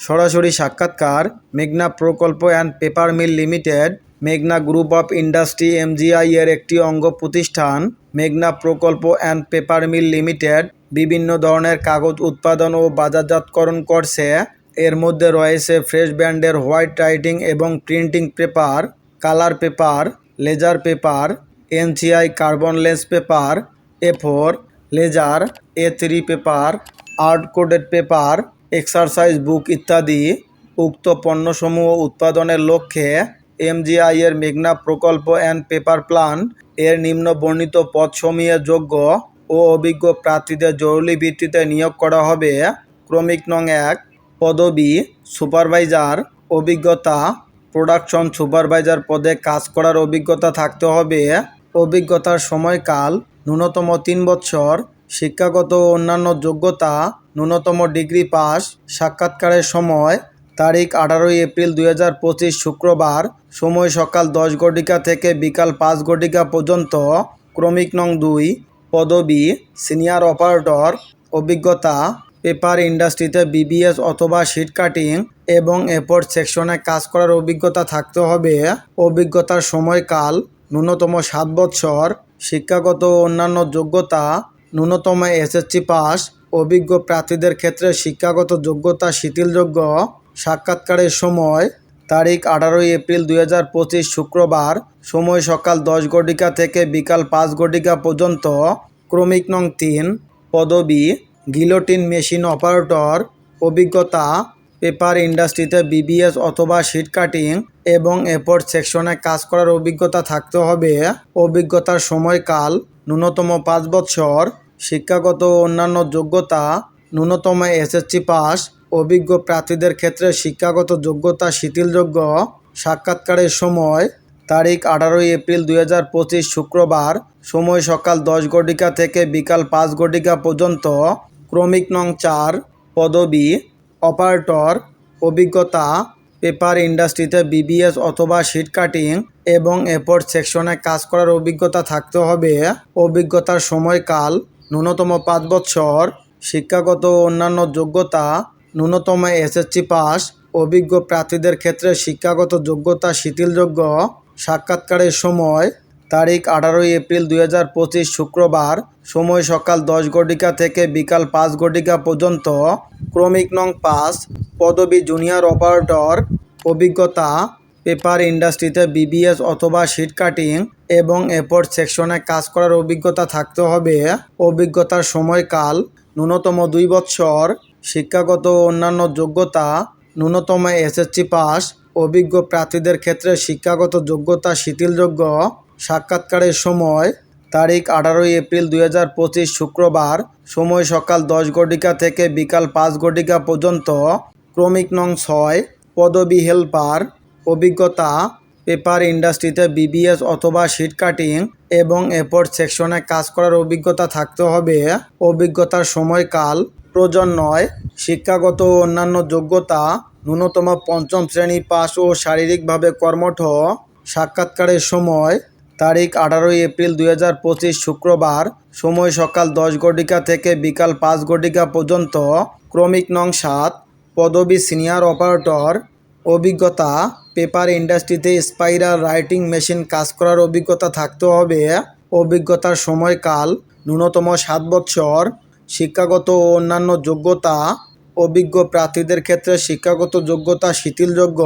সরাসরি সাক্ষাৎকার মেঘনা প্রকল্প অ্যান্ড পেপার মিল লিমিটেড, মেঘনা গ্রুপ অফ ইন্ডাস্ট্রি এমজিআই এর একটি অঙ্গ প্রতিষ্ঠান, মেঘনা প্রকল্প অ্যান্ড পেপার মিল লিমিটেড বিভিন্ন ধরনের কাগজ উৎপাদন ও বাজারজাতকরণ করছে। এর মধ্যে রয়েছে ফ্রেশ ব্র্যান্ডের হোয়াইট রাইটিং এবং printing paper, colour paper, laser paper, NCI carbonless paper, A four, laser, A three paper, art coated paper exercise book ইত্যাদি উক্ত পণ্যসমূহ উৎপাদনের লক্ষ্যে এমজিআই এর মেঘনা প্রকল্প অ্যান্ড পেপার প্ল্যান্ট এর নিম্ন বর্ণিত পদসমূহে যোগ্য ও অভিজ্ঞ প্রার্থীদের জরুরি ভিত্তিতে নিয়োগ করা হবে। ক্রমিক নং এক, পদবি, সুপারভাইজার, অভিজ্ঞতা, প্রোডাকশন সুপারভাইজার পদে কাজ করার অভিজ্ঞতা থাকতে হবে। অভিজ্ঞতার সময়কাল, ন্যূনতম তিন বছর শিক্ষাগত অন্যান্য যোগ্যতা ন্যূনতম ডিগ্রি পাস সাক্ষাৎকারের সময় তারিখ আঠারোই এপ্রিল দুই হাজার পঁচিশ শুক্রবার সময় সকাল দশ ঘটিকা থেকে বিকাল পাঁচ ঘটিকা পর্যন্ত ক্রমিক নং দুই, পদবি, সিনিয়র অপারেটর, অভিজ্ঞতা, পেপার ইন্ডাস্ট্রিতে বিবিএস অথবা শিট কাটিং এবং এপোর্ট সেকশনে কাজ করার অভিজ্ঞতা থাকতে হবে। অভিজ্ঞতার সময়কাল ন্যূনতম সাত বছর শিক্ষাগত অন্যান্য যোগ্যতা ন্যূনতম এসএসসি পাস। অভিজ্ঞ প্রার্থীদের ক্ষেত্রে শিক্ষাগত যোগ্যতা শিথিলযোগ্য। সাক্ষাৎকারের সময়, তারিখ আঠারোই এপ্রিল দুই হাজার পঁচিশ শুক্রবার। সময় সকাল দশ ঘটিকা থেকে বিকাল পাঁচ ঘটিকা পর্যন্ত। ক্রমিক নং তিন, পদবি, গিলোটিন মেশিন অপারেটর, অভিজ্ঞতা, পেপার ইন্ডাস্ট্রিতে বিবিএস অথবা শিট কাটিং এবং এপোর্ট সেকশনে কাজ করার অভিজ্ঞতা থাকতে হবে। অভিজ্ঞতার সময়কাল ন্যূনতম পাঁচ বছর শিক্ষাগত অন্যান্য যোগ্যতা, ন্যূনতম এসএসসি পাস, অভিজ্ঞ প্রার্থীদের ক্ষেত্রে শিক্ষাগত যোগ্যতা শিথিলযোগ্য। সাক্ষাৎকারের সময়, তারিখ আঠারোই এপ্রিল দুই হাজার পঁচিশ শুক্রবার, সময় সকাল দশ ঘটিকা থেকে বিকাল পাঁচ ঘটিকা পর্যন্ত, ক্রমিক নং চার, পদবি, অপারেটর, অভিজ্ঞতা পেপার ইন্ডাস্ট্রিতে বিবিএস অথবা শিট কাটিং এবং এপোর্ট সেকশনে কাজ করার অভিজ্ঞতা থাকতে হবে। অভিজ্ঞতার সময়কাল, ন্যূনতম পাঁচ বছর শিক্ষাগত অন্যান্য যোগ্যতা, ন্যূনতম এসএসসি পাস, অভিজ্ঞ প্রার্থীদের ক্ষেত্রে শিক্ষাগত যোগ্যতা, শিথিলযোগ্য, সাক্ষাৎকারের সময় তারিখ আঠারোই এপ্রিল দুই হাজার পঁচিশ শুক্রবার, সময় সকাল দশ ঘটিকা থেকে বিকাল পাঁচ ঘটিকা পর্যন্ত, ক্রমিক নং পাঁচ, পদবি জুনিয়র অপারেটর, অভিজ্ঞতা, পেপার ইন্ডাস্ট্রিতে বিবিএস অথবা শিট কাটিং এবং এপোর্ট সেকশনে কাজ করার অভিজ্ঞতা থাকতে হবে। অভিজ্ঞতার সময়কাল, ন্যূনতম দুই বছর শিক্ষাগত ও অন্যান্য যোগ্যতা, ন্যূনতম এসএসসি পাস, অভিজ্ঞ প্রার্থীদের ক্ষেত্রে শিক্ষাগত যোগ্যতা শিথিলযোগ্য সাক্ষাৎকারের সময়, তারিখ আঠারোই এপ্রিল দুই হাজার পঁচিশ শুক্রবার, সময় সকাল দশ ঘটিকা থেকে বিকাল পাঁচ ঘটিকা পর্যন্ত, ক্রমিক নং ছয়, পদবি হেল্পার, অভিজ্ঞতা, পেপার ইন্ডাস্ট্রিতে বিবিএস অথবা শিট কাটিং এবং এপোর্ট সেকশনে কাজ করার অভিজ্ঞতা থাকতে হবে। অভিজ্ঞতার সময়কাল প্রয়োজন নয় শিক্ষাগত ও অন্যান্য যোগ্যতা, ন্যূনতম পঞ্চম শ্রেণি পাস ও শারীরিকভাবে কর্মঠ, সাক্ষাৎকারের সময় তারিখ আঠারোই এপ্রিল দুই হাজার পঁচিশ শুক্রবার, সময় সকাল দশ ঘটিকা থেকে বিকাল পাঁচ ঘটিকা পর্যন্ত, ক্রমিক নং সাত, পদবি সিনিয়র অপারেটর, অভিজ্ঞতা, পেপার ইন্ডাস্ট্রিতে স্পাইরাল রাইটিং মেশিন কাজ করার অভিজ্ঞতা থাকতে হবে। অভিজ্ঞতার সময়কাল, ন্যূনতম সাত বছর শিক্ষাগত ও অন্যান্য যোগ্যতা, অভিজ্ঞ প্রার্থীদের ক্ষেত্রে শিক্ষাগত যোগ্যতা, শিথিলযোগ্য,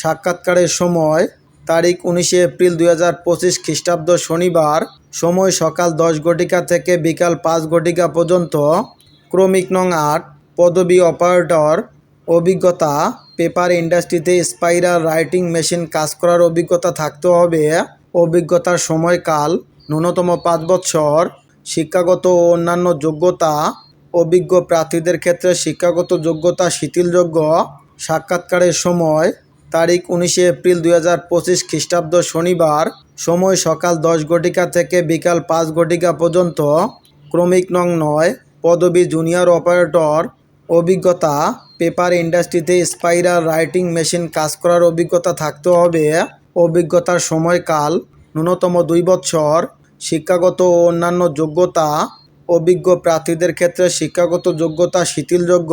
সাক্ষাৎকারের সময় তারিখ উনিশে এপ্রিল দুই হাজার পঁচিশ খ্রিস্টাব্দ শনিবার, সময় সকাল দশ ঘটিকা থেকে বিকাল পাঁচ ঘটিকা পর্যন্ত। ক্রমিক নং আট, পদবী অপারেটর, অভিজ্ঞতা, পেপার ইন্ডাস্ট্রিতে স্পাইরাল রাইটিং মেশিন কাজ করার অভিজ্ঞতা থাকতে হবে। অভিজ্ঞতার সময়কাল, ন্যূনতম পাঁচ বছর শিক্ষাগত ও অন্যান্য যোগ্যতা, অভিজ্ঞ প্রার্থীদের ক্ষেত্রে শিক্ষাগত যোগ্যতা শিথিলযোগ্য, সাক্ষাৎকারের সময় তারিখ উনিশে এপ্রিল দুই হাজার পঁচিশ খ্রিস্টাব্দ শনিবার, সময় সকাল দশ ঘটিকা থেকে বিকাল পাঁচ ঘটিকা পর্যন্ত। ক্রমিক নং নয়, পদবি জুনিয়র অপারেটর, অভিজ্ঞতা, পেপার ইন্ডাস্ট্রিতে স্পাইরাল রাইটিং মেশিন কাজ করার অভিজ্ঞতা থাকতে হবে। অভিজ্ঞতার সময়কাল, ন্যূনতম দুই বছর, শিক্ষাগত ও অন্যান্য যোগ্যতা, অভিজ্ঞ প্রার্থীদের ক্ষেত্রে শিক্ষাগত যোগ্যতা, শিথিলযোগ্য,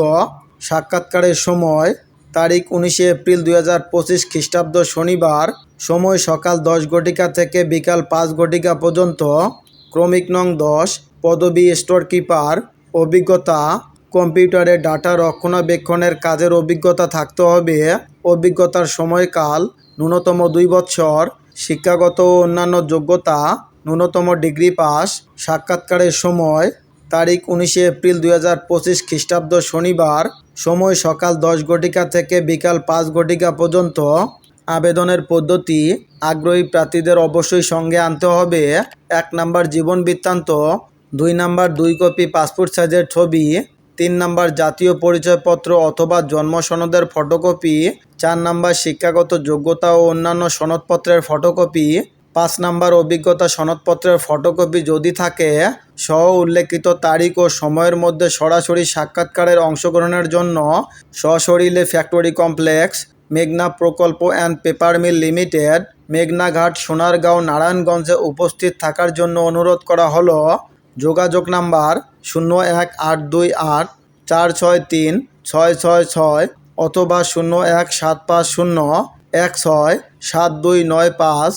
সাক্ষাৎকারের সময় তারিখ উনিশে এপ্রিল দুই হাজার পঁচিশ খ্রিস্টাব্দ শনিবার, সময় সকাল দশ ঘটিকা থেকে বিকাল পাঁচ ঘটিকা পর্যন্ত। ক্রমিক নং দশ, পদবি স্টোর কিপার অভিজ্ঞতা, কম্পিউটারে ডাটা রক্ষণাবেক্ষণের কাজের অভিজ্ঞতা থাকতে হবে। অভিজ্ঞতার সময়কাল, ন্যূনতম দুই বছর শিক্ষাগত ও অন্যান্য যোগ্যতা, ন্যূনতম ডিগ্রি পাস। সাক্ষাৎকারের সময়, তারিখ উনিশে এপ্রিল দুই হাজার পঁচিশ খ্রিস্টাব্দ শনিবার সময় সকাল দশ ঘটিকা থেকে বিকাল পাঁচ ঘটিকা পর্যন্ত আবেদনের পদ্ধতি আগ্রহী প্রার্থীদের অবশ্যই সঙ্গে আনতে হবে। এক নাম্বার জীবন বৃত্তান্ত, দুই নাম্বার দুই কপি পাসপোর্ট সাইজের ছবি, তিন নাম্বার জাতীয় পরিচয়পত্র অথবা জন্ম সনদের ফটোকপি, চার নাম্বার শিক্ষাগত যোগ্যতা ও অন্যান্য সনদপত্রের ফটোকপি পাঁচ নাম্বার অভিজ্ঞতা সনদপত্রের ফটোকপি যদি থাকে, সহ উল্লেখিত তারিখ ও সময়ের মধ্যে সরাসরি সাক্ষাৎকারের অংশগ্রহণের জন্য সশরীরে ফ্যাক্টরি কমপ্লেক্স, মেঘনা প্রকল্প অ্যান্ড পেপার মিল লিমিটেড, মেঘনাঘাট, সোনারগাঁও, নারায়ণগঞ্জে উপস্থিত থাকার জন্য অনুরোধ করা হলো। যোগাযোগ নাম্বার শূন্য এক আট দুই আট চার ছয় তিন ছয় ছয় ছয় অথবা শূন্য এক সাত পাঁচ শূন্য এক ছয় সাত দুই নয় পাঁচ